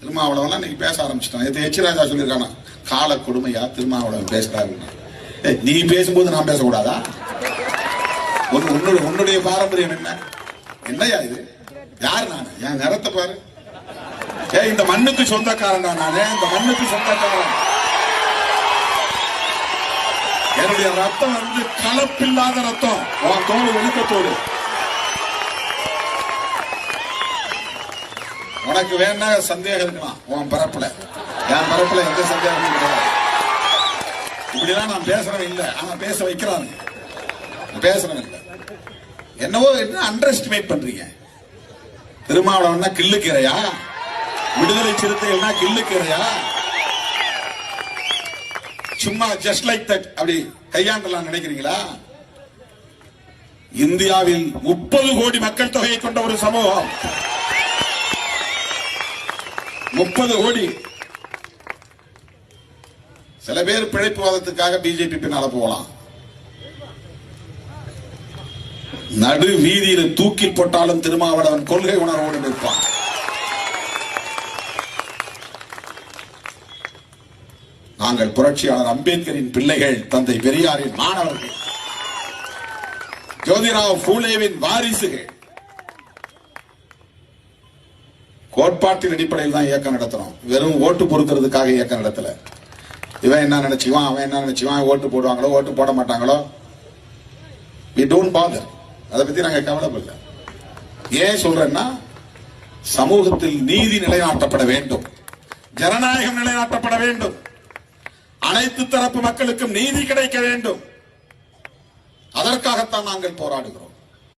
திருமாவளவன் இன்னைக்கு பேச ஆரம்பிச்சிட்டான். எது எச் ராஜா சொல்லியிருக்கானா கால கொடுமையா திருமாவளவன் பேசுறாருன்னு ஏய், நீ பேசும்போது நான் பேசக்கூடாதா? உன்னுடைய உன்னுடைய பாரம்பரியம் என்ன? என்னையா இது? யார் நான்? என் நிறத்தை பாரு. ஏ இந்த மண்ணுக்கு சொந்தக்காரன் தான் நானே. இந்த மண்ணுக்கு சொந்தக்காரன். என்னுடைய ரத்தம் வந்து கலப்பில்லாத ரத்தம். உன் தோடு ஒழுக்கத்தோடு உனக்கு வேணா சந்தேகம் இருக்கலாம் உன் பரப்புல. என் பரப்புல எந்த சந்தேகமும் கிடையாது. இப்படிலாம் நான் பேசுறவன் இல்லை. ஆனா பேச வைக்கிறாங்க பேசுறவன் இல்லை. என்னவோ என்ன அண்டர் எஸ்டிமேட் பண்றீங்க. திருமாவளவன்னா கிள்ளுக்கீரையா விடுதலை சிறுத்தைகள்னா கிள்ளுக்கீரையா சும்மா ஜஸ்ட் லைக் தட் அப்படி கையாண்டலாம் நினைக்கிறீங்களா? இந்தியாவில் முப்பது கோடி மக்கள் தொகையை கொண்ட ஒரு சமூகம். முப்பது கோடி. சில பேர் பிழைப்புவாதத்துக்காக பிஜேபி பின்னால போகலாம் நடு வீதியில் தூக்கில் போட்டாலும் திருமாவளவன் கொள்கை உணர்வோடு நிற்பான். நாங்கள் புரட்சியாளர் அம்பேத்கரின் பிள்ளைகள் தந்தை பெரியாரின் மாணவர்கள். ஜோதிராவ் பூலேவின் வாரிசுகள். கோட்பாட்டின் அடிப்படையில் தான் இயக்கம் நடத்துறோம் வெறும் ஓட்டு பொறுக்கிறதுக்காக இயக்கம் நடத்தல. இவன் என்ன நினைச்சுவான் அவன் என்ன நினைச்சுவான் ஓட்டு போடுவாங்களோ? ஓட்டு போட மாட்டாங்களோ? வி டோன்ட் பாதர் அதை பத்தி நாங்க கவலைப்படல. ஏன் சொல்றேன்னா சமூகத்தில் நீதி நிலைநாட்டப்பட வேண்டும். ஜனநாயகம் நிலைநாட்டப்பட வேண்டும். அனைத்து தரப்பு மக்களுக்கும் நீதி கிடைக்க வேண்டும். அதற்காகத்தான் நாங்கள் போராடுகிறோம்.